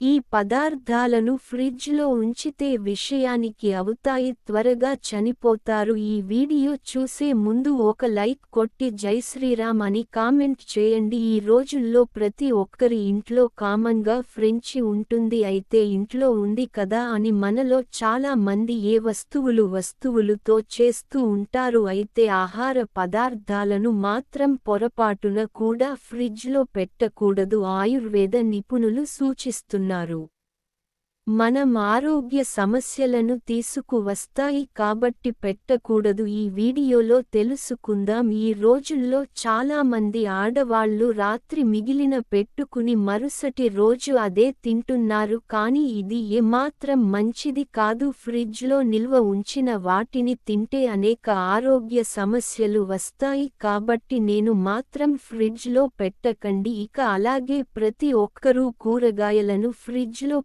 ఈ పదార్థాలను ఫ్రిడ్జ్లో ఉంచితే విషయానికి అవుతాయి త్వరగా చనిపోతారు. ఈ వీడియో చూసే ముందు ఒక లైక్ కొట్టి జై శ్రీరామ్ అని కామెంట్ చేయండి. ఈ రోజుల్లో ప్రతి ఒక్కరి ఇంట్లో కామన్గా ఫ్రెంచి ఉంటుంది అయితే ఇంట్లో ఉంది కదా అని మనలో చాలా మంది ఏ వస్తువులు వస్తువులుతో చేస్తూ ఉంటారు. అయితే ఆహార పదార్థాలను మాత్రం పొరపాటున కూడా ఫ్రిడ్జ్లో పెట్టకూడదు. ఆయుర్వేద నిపుణులు సూచిస్తున్నారు. ఉన్నారు. మనం ఆరోగ్య సమస్యలను తీసుకువస్తాయి కాబట్టి పెట్టకూడదు. ఈ వీడియోలో తెలుసుకుందాం. ఈ రోజుల్లో చాలా మంది ఆడవాళ్ళు రాత్రి మిగిలిన పెట్టుకుని మరుసటి రోజు అదే తింటున్నారు. కానీ ఇది ఏమాత్రం మంచిది కాదు. ఫ్రిడ్జ్లో నిల్వ ఉంచిన వాటిని తింటే అనేక ఆరోగ్య సమస్యలు వస్తాయి. కాబట్టి నేను మాత్రం ఫ్రిడ్జ్లో పెట్టకండి. ఇక అలాగే ప్రతి ఒక్కరూ కూరగాయలను ఫ్రిడ్జ్లో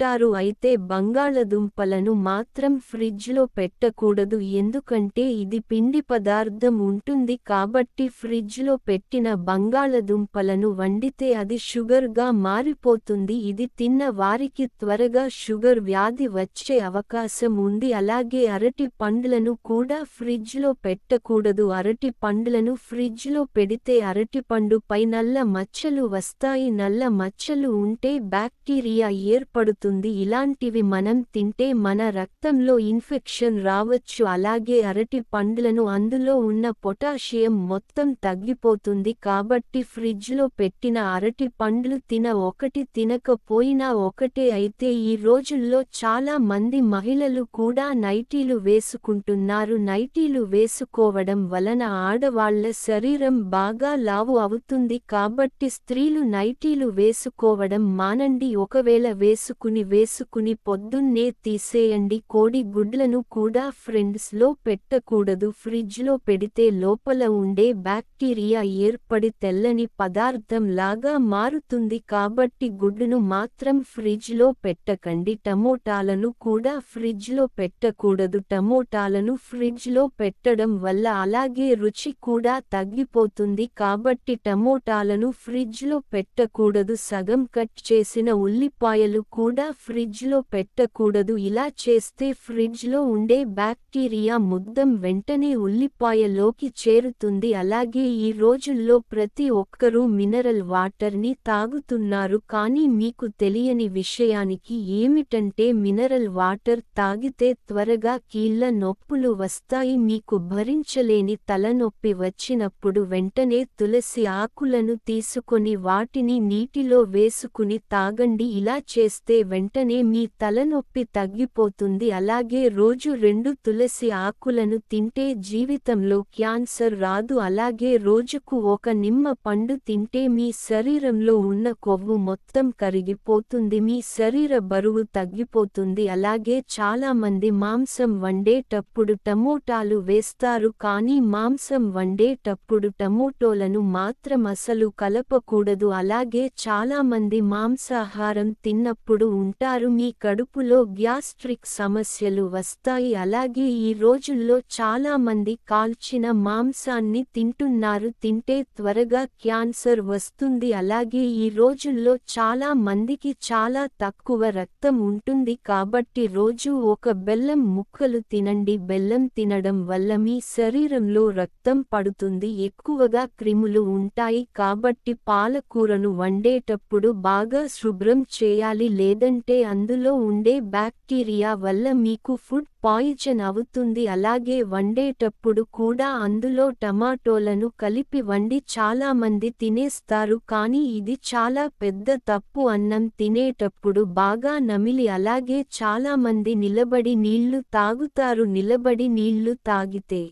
పెట్టుకుంటారు అయితే బంగాళదుంపలను మాత్రం ఫ్రిడ్జ్లో పెట్టకూడదు. ఎందుకంటే ఇది పిండి పదార్థం ఉంటుంది కాబట్టి ఫ్రిడ్జ్లో పెట్టిన బంగాళదుంపలను వండితే అది షుగర్గా మారిపోతుంది. ఇది తిన్న వారికి త్వరగా షుగర్ వ్యాధి వచ్చే అవకాశం ఉంది. అలాగే అరటి పండ్లను కూడా ఫ్రిడ్జ్లో పెట్టకూడదు. అరటి పండ్లను ఫ్రిడ్జ్లో పెడితే అరటిపండు పై నల్ల మచ్చలు వస్తాయి. నల్ల మచ్చలు ఉంటే బ్యాక్టీరియా ఏర్పడుతుంది. ఇలాంటివి మనం తింటే మన రక్తంలో ఇన్ఫెక్షన్ రావచ్చు. అలాగే అరటి పండ్లను అందులో ఉన్న పొటాషియం మొత్తం తగ్గిపోతుంది. కాబట్టి ఫ్రిడ్జ్లో పెట్టిన అరటి పండ్లు తిన ఒకటి తినకపోయినా ఒకటే అయితే ఈ రోజుల్లో చాలా మంది మహిళలు కూడా నైటీలు వేసుకుంటున్నారు. నైటీలు వేసుకోవడం వలన ఆడవాళ్ళ శరీరం బాగా లావు అవుతుంది. కాబట్టి స్త్రీలు నైటీలు వేసుకోవడం మానండి. ఒకవేళ వేసుకు వేసుకుని వేసుకుని పొద్దున్నే తీసేయండి. కోడి గుడ్లను కూడా ఫ్రెండ్స్లో పెట్టకూడదు. ఫ్రిడ్జ్లో పెడితే లోపల ఉండే బ్యాక్టీరియా ఏర్పడి తెల్లని పదార్థం లాగా మారుతుంది. కాబట్టి గుడ్డును మాత్రం ఫ్రిడ్జ్లో పెట్టకండి. టమోటాలను కూడా ఫ్రిడ్జ్లో పెట్టకూడదు. టమోటాలను ఫ్రిడ్జ్లో పెట్టడం వల్ల అలాగే రుచి కూడా తగ్గిపోతుంది. కాబట్టి టమోటాలను ఫ్రిడ్జ్లో పెట్టకూడదు. సగం కట్ చేసిన ఉల్లిపాయలు కూడా కూడా ఫ్రిడ్జ్లో పెట్టకూడదు. ఇలా చేస్తే ఫ్రిడ్జ్లో ఉండే బ్యాక్టీరియా ముద్దం వెంటనే ఉల్లిపాయలోకి చేరుతుంది. అలాగే ఈ రోజుల్లో ప్రతి ఒక్కరూ మినరల్ వాటర్ని తాగుతున్నారు. కానీ మీకు తెలియని విషయానికి ఏమిటంటే మినరల్ వాటర్ తాగితే త్వరగా కీళ్ళ నొప్పులు వస్తాయి. మీకు భరించలేని తలనొప్పి వచ్చినప్పుడు వెంటనే తులసి ఆకులను తీసుకొని వాటిని నీటిలో వేసుకుని తాగండి. ఇలా చేస్తే వెంటనే మీ తలనొప్పి తగ్గిపోతుంది. అలాగే రోజు రెండు తులసి ఆకులను తింటే జీవితంలో క్యాన్సర్ రాదు. అలాగే రోజుకు ఒక నిమ్మ పండు తింటే మీ శరీరంలో ఉన్న కొవ్వు మొత్తం కరిగిపోతుంది. మీ శరీర బరువు తగ్గిపోతుంది. అలాగే చాలామంది మాంసం వండేటప్పుడు టమోటాలు వేస్తారు. కానీ మాంసం వండేటప్పుడు టమోటోలను మాత్రం అసలు కలపకూడదు. అలాగే చాలామంది మాంసాహారం తిన్నప్పుడు ఉంటారు మీ కడుపులో గ్యాస్ట్రిక్ సమస్యలు వస్తాయి. అలాగే ఈ రోజుల్లో చాలామంది కాల్చిన మాంసాన్ని తింటున్నారు తింటే త్వరగా క్యాన్సర్ వస్తుంది. అలాగే ఈ రోజుల్లో చాలా మందికి చాలా తక్కువ రక్తం ఉంటుంది కాబట్టి రోజు ఒక బెల్లం ముక్కలు తినండి. బెల్లం తినడం వల్ల మీ శరీరంలో రక్తం పడుతుంది ఎక్కువగా క్రిములు ఉంటాయి కాబట్టి పాలకూరను వండేటప్పుడు బాగా శుభ్రం చేయాలి. లేదా లేదంటే అందులో ఉండే బ్యాక్టీరియా వల్ల మీకు ఫుడ్ పాయిజన్ అవుతుంది. అలాగే వండేటప్పుడు కూడా అందులో టమాటోలను కలిపి వండి చాలా మంది తినేస్తారు. కానీ ఇది చాలా పెద్ద తప్పు అన్నం తినేటప్పుడు బాగా నమిలి అలాగే చాలా మంది నిలబడి నీళ్ళు తాగుతారు. నిలబడి నీళ్ళు తాగితే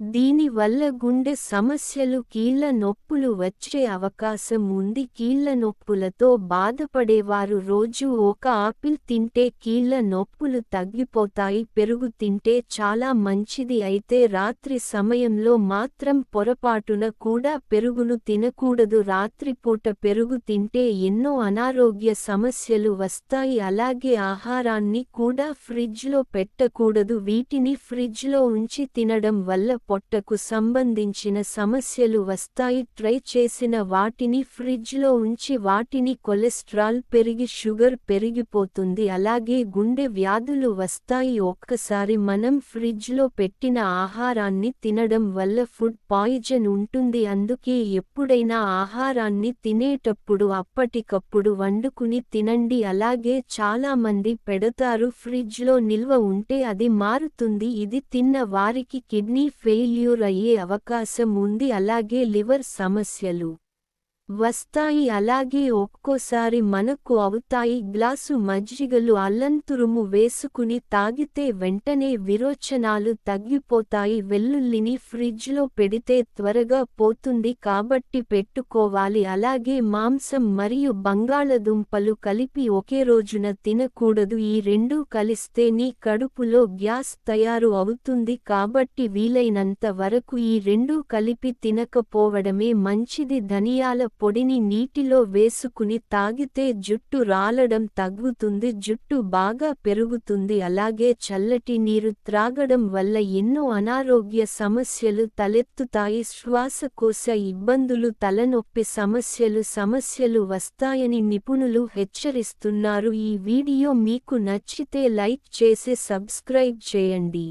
దీని వల్ల గుండె సమస్యలు కీళ్ళ నొప్పులు వచ్చే అవకాశం ఉంది కీళ్ళ నొప్పులతో బాధపడేవారు రోజు ఒక ఆపిల్ తింటే కీళ్ళ నొప్పులు తగ్గిపోతాయి పెరుగు తింటే చాలా మంచిది. అయితే రాత్రి సమయంలో మాత్రం పొరపాటున కూడా పెరుగును తినకూడదు. రాత్రిపూట పెరుగు తింటే ఎన్నో అనారోగ్య సమస్యలు వస్తాయి. అలాగే ఆహారాన్ని కూడా ఫ్రిడ్జ్లో పెట్టకూడదు. వీటిని ఫ్రిడ్జ్లో ఉంచి తినడం వల్ల పొట్టకు సంబంధించిన సమస్యలు వస్తాయి. ట్రై చేసిన వాటిని ఫ్రిడ్జ్లో ఉంచి వాటిని కొలెస్ట్రాల్ పెరిగి షుగర్ పెరిగిపోతుంది. అలాగే గుండె వ్యాధులు వస్తాయి. ఒక్కసారి మనం ఫ్రిడ్జ్లో పెట్టిన ఆహారాన్ని తినడం వల్ల ఫుడ్ పాయిజన్ ఉంటుంది. అందుకే ఎప్పుడైనా ఆహారాన్ని తినేటప్పుడు అప్పటికప్పుడు వండుకుని తినండి. అలాగే చాలా మంది పెడతారు. ఫ్రిడ్జ్లో నిల్వ ఉంటే అది మారుతుంది. ఇది తిన్న వారికి కిడ్నీ ఫెయిల్యూర్ అయ్యే అవకాశం ఉంది అలాగే లివర్ సమస్యలు. వస్తాయి. అలాగే ఒక్కోసారి మనకు అవుతాయి. గ్లాసు మజ్జిగలు అల్లంతురుము వేసుకుని తాగితే వెంటనే విరోచనాలు తగ్గిపోతాయి. వెల్లుల్లిని ఫ్రిడ్జ్లో పెడితే త్వరగా పోతుంది. కాబట్టి పెట్టుకోవాలి. అలాగే మాంసం మరియు బంగాళదుంపలు కలిపి ఒకే రోజున తినకూడదు. ఈ రెండూ కలిస్తే నీ కడుపులో గ్యాస్ తయారు అవుతుంది. కాబట్టి వీలైనంత వరకు ఈ రెండూ కలిపి తినకపోవడమే మంచిది. ధనియాల పొడిని నీటిలో వేసుకుని తాగితే జుట్టు రాలడం తగ్గుతుంది జుట్టు బాగా పెరుగుతుంది. అలాగే చల్లటి నీరు త్రాగడం వల్ల ఎన్నో అనారోగ్య సమస్యలు తలెత్తుతాయి. శ్వాసకోశ ఇబ్బందులు తలనొప్పి సమస్యలు సమస్యలు వస్తాయని నిపుణులు హెచ్చరిస్తున్నారు. ఈ వీడియో మీకు నచ్చితే లైక్ చేసి సబ్స్క్రైబ్ చేయండి.